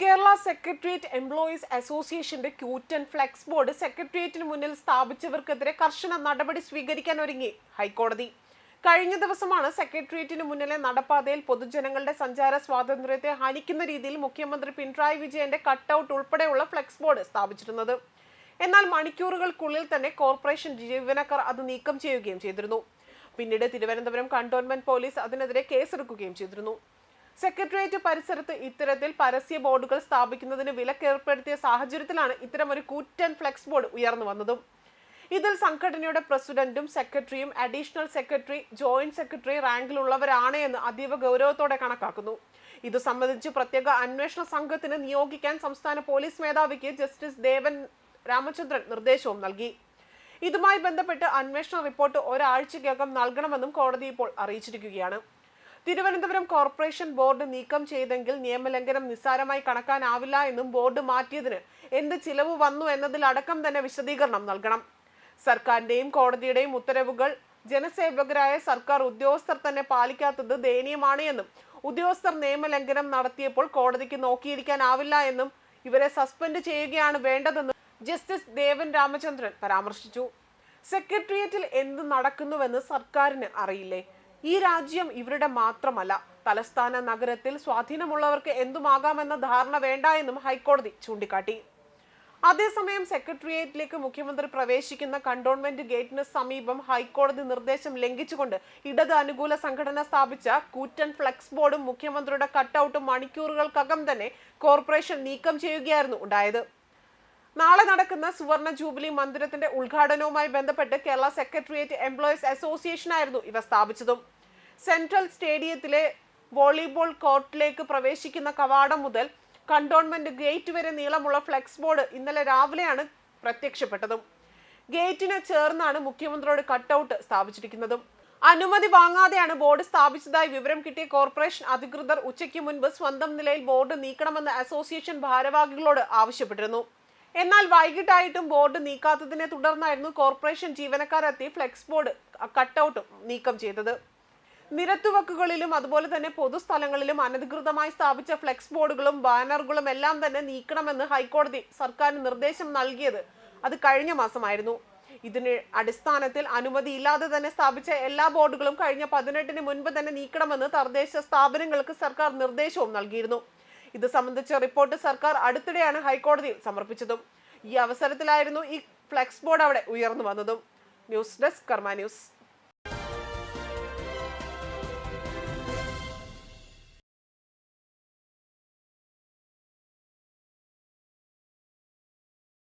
Kerala secretariat employees അസോസിയേഷന്റെ ക്യൂറ്റൻ flex board സെക്രട്ടേറിയറ്റിന് മുന്നിൽ സ്ഥാപിച്ചവർക്കെതിരെ കർശന നടപടി സ്വീകരിക്കാൻ ഒരുങ്ങി ഹൈക്കോടതി. കഴിഞ്ഞ ദിവസമാണ് സെക്രട്ടേറിയറ്റിന് മുന്നിലെ നടപ്പാതയിൽ പൊതുജനങ്ങളുടെ സഞ്ചാര സ്വാതന്ത്ര്യത്തെ ഹനിക്കുന്ന രീതിയിൽ മുഖ്യമന്ത്രി പിണറായി വിജയന്റെ കട്ടൌട്ട് ഉൾപ്പെടെയുള്ള ഫ്ലെക്സ് ബോർഡ് സ്ഥാപിച്ചിരുന്നത്. എന്നാൽ മണിക്കൂറുകൾക്കുള്ളിൽ തന്നെ കോർപ്പറേഷൻ ജീവനക്കാർ അത് നീക്കം ചെയ്യുകയും ചെയ്തിരുന്നു. പിന്നീട് തിരുവനന്തപുരം കണ്ടോൺമെന്റ് പോലീസ് അതിനെതിരെ കേസെടുക്കുകയും ചെയ്തിരുന്നു. സെക്രട്ടേറിയറ്റ് പരിസരത്ത് ഇത്തരത്തിൽ പരസ്യ ബോർഡുകൾ സ്ഥാപിക്കുന്നതിന് വിലക്കേർപ്പെടുത്തിയ സാഹചര്യത്തിലാണ് ഇത്തരമൊരു കൂറ്റൻ ഫ്ലെക്സ് ബോർഡ് ഉയർന്നു വന്നതും. ഇതിൽ സംഘടനയുടെ പ്രസിഡന്റും സെക്രട്ടറിയും അഡീഷണൽ സെക്രട്ടറി ജോയിന്റ് സെക്രട്ടറി റാങ്കിലുള്ളവരാണ് എന്ന് അതീവ ഗൗരവത്തോടെ കണക്കാക്കുന്നു. ഇത് സംബന്ധിച്ച് പ്രത്യേക അന്വേഷണ സംഘത്തിന് നിയോഗിക്കാൻ സംസ്ഥാന പോലീസ് മേധാവിക്ക് ജസ്റ്റിസ് ദേവൻ രാമചന്ദ്രൻ നിർദ്ദേശവും നൽകി. ഇതുമായി ബന്ധപ്പെട്ട് അന്വേഷണ റിപ്പോർട്ട് ഒരാഴ്ചയ്ക്കകം നൽകണമെന്നും കോടതി ഇപ്പോൾ അറിയിച്ചിരിക്കുകയാണ്. തിരുവനന്തപുരം കോർപ്പറേഷൻ ബോർഡ് നീക്കം ചെയ്തെങ്കിൽ നിയമലംഘനം നിസ്സാരമായി കണക്കാനാവില്ല എന്നും ബോർഡ് മാറ്റിയതിന് എന്ത് ചിലവ് വന്നു എന്നതിൽ അടക്കം തന്നെ വിശദീകരണം നൽകണം. സർക്കാരിന്റെയും കോടതിയുടെയും ഉത്തരവുകൾ ജനസേവകരായ സർക്കാർ ഉദ്യോഗസ്ഥർ തന്നെ പാലിക്കാത്തത് ദയനീയമാണ് എന്നും ഉദ്യോഗസ്ഥർ നിയമലംഘനം നടത്തിയപ്പോൾ കോടതിക്ക് നോക്കിയിരിക്കാനാവില്ല എന്നും ഇവരെ സസ്പെൻഡ് ചെയ്യുകയാണ് വേണ്ടതെന്നും ജസ്റ്റിസ് ദേവൻ രാമചന്ദ്രൻ പരാമർശിച്ചു. സെക്രട്ടേറിയറ്റിൽ എന്ത് നടക്കുന്നുവെന്ന് സർക്കാരിന് അറിയില്ലേ? ഈ രാജ്യം ഇവരുടെ മാത്രമല്ല. തലസ്ഥാന നഗരത്തിൽ സ്വാധീനമുള്ളവർക്ക് എന്തുമാകാമെന്ന ധാരണ വേണ്ട എന്നും ഹൈക്കോടതി ചൂണ്ടിക്കാട്ടി. അതേസമയം സെക്രട്ടേറിയറ്റിലേക്ക് മുഖ്യമന്ത്രി പ്രവേശിക്കുന്ന കണ്ടോൺമെന്റ് ഗേറ്റിന് സമീപം ഹൈക്കോടതി നിർദ്ദേശം ലംഘിച്ചുകൊണ്ട് ഇടത് അനുകൂല സംഘടന സ്ഥാപിച്ച കൂറ്റൻ ഫ്ലെക്സ് ബോർഡും മുഖ്യമന്ത്രിയുടെ കട്ടൌട്ടും മണിക്കൂറുകൾക്കകം തന്നെ കോർപ്പറേഷൻ നീക്കം ചെയ്യുകയായിരുന്നു ഉണ്ടായത്. നാളെ നടക്കുന്ന സുവർണ ജൂബിലി മന്ദിരത്തിന്റെ ഉദ്ഘാടനവുമായി ബന്ധപ്പെട്ട് കേരള സെക്രട്ടേറിയറ്റ് എംപ്ലോയീസ് അസോസിയേഷൻ ആയിരുന്നു ഇവ സ്ഥാപിച്ചതും. സെൻട്രൽ സ്റ്റേഡിയത്തിലെ വോളിബോൾ കോർട്ടിലേക്ക് പ്രവേശിക്കുന്ന കവാടം മുതൽ കണ്ടോൺമെന്റ് ഗേറ്റ് വരെ നീളമുള്ള ഫ്ലെക്സ് ബോർഡ് ഇന്നലെ രാവിലെയാണ് പ്രത്യക്ഷപ്പെട്ടതും. ഗേറ്റിന് ചേർന്നാണ് മുഖ്യമന്ത്രിയുടെ കട്ടൗട്ട് സ്ഥാപിച്ചിരിക്കുന്നതും. അനുമതി വാങ്ങാതെയാണ് ബോർഡ് സ്ഥാപിച്ചതായി വിവരം കിട്ടിയ കോർപ്പറേഷൻ അധികൃതർ ഉച്ചയ്ക്ക് മുൻപ് സ്വന്തം നിലയിൽ ബോർഡ് നീക്കണമെന്ന് അസോസിയേഷൻ ഭാരവാഹികളോട് ആവശ്യപ്പെട്ടിരുന്നു. എന്നാൽ വൈകിട്ടായിട്ടും ബോർഡ് നീക്കാത്തതിനെ തുടർന്നായിരുന്നു കോർപ്പറേഷൻ ജീവനക്കാരെത്തി ഫ്ലെക്സ് ബോർഡ് കട്ടൌട്ടും നീക്കം ചെയ്തത്. നിരത്തുവക്കുകളിലും അതുപോലെ തന്നെ പൊതുസ്ഥലങ്ങളിലും അനധികൃതമായി സ്ഥാപിച്ച ഫ്ലെക്സ് ബോർഡുകളും ബാനറുകളും എല്ലാം തന്നെ നീക്കണമെന്ന് ഹൈക്കോടതി സർക്കാരിന് നിർദ്ദേശം നൽകിയത് അത് കഴിഞ്ഞ മാസമായിരുന്നു. ഇതിന് അടിസ്ഥാനത്തിൽ അനുമതിയില്ലാതെ തന്നെ സ്ഥാപിച്ച എല്ലാ ബോർഡുകളും കഴിഞ്ഞ പതിനെട്ടിന് മുൻപ് തന്നെ നീക്കണമെന്ന് തദ്ദേശ സ്ഥാപനങ്ങൾക്ക് സർക്കാർ നിർദ്ദേശവും നൽകിയിരുന്നു. ഇത് സംബന്ധിച്ച റിപ്പോർട്ട് സർക്കാർ അടുത്തിടെയാണ് ഹൈക്കോടതിയിൽ സമർപ്പിച്ചതും. ഈ അവസരത്തിലായിരുന്നു ഈ ഫ്ലെക്സ് ബോർഡ് അവിടെ ഉയർന്നു വന്നതും. News desk Karma news.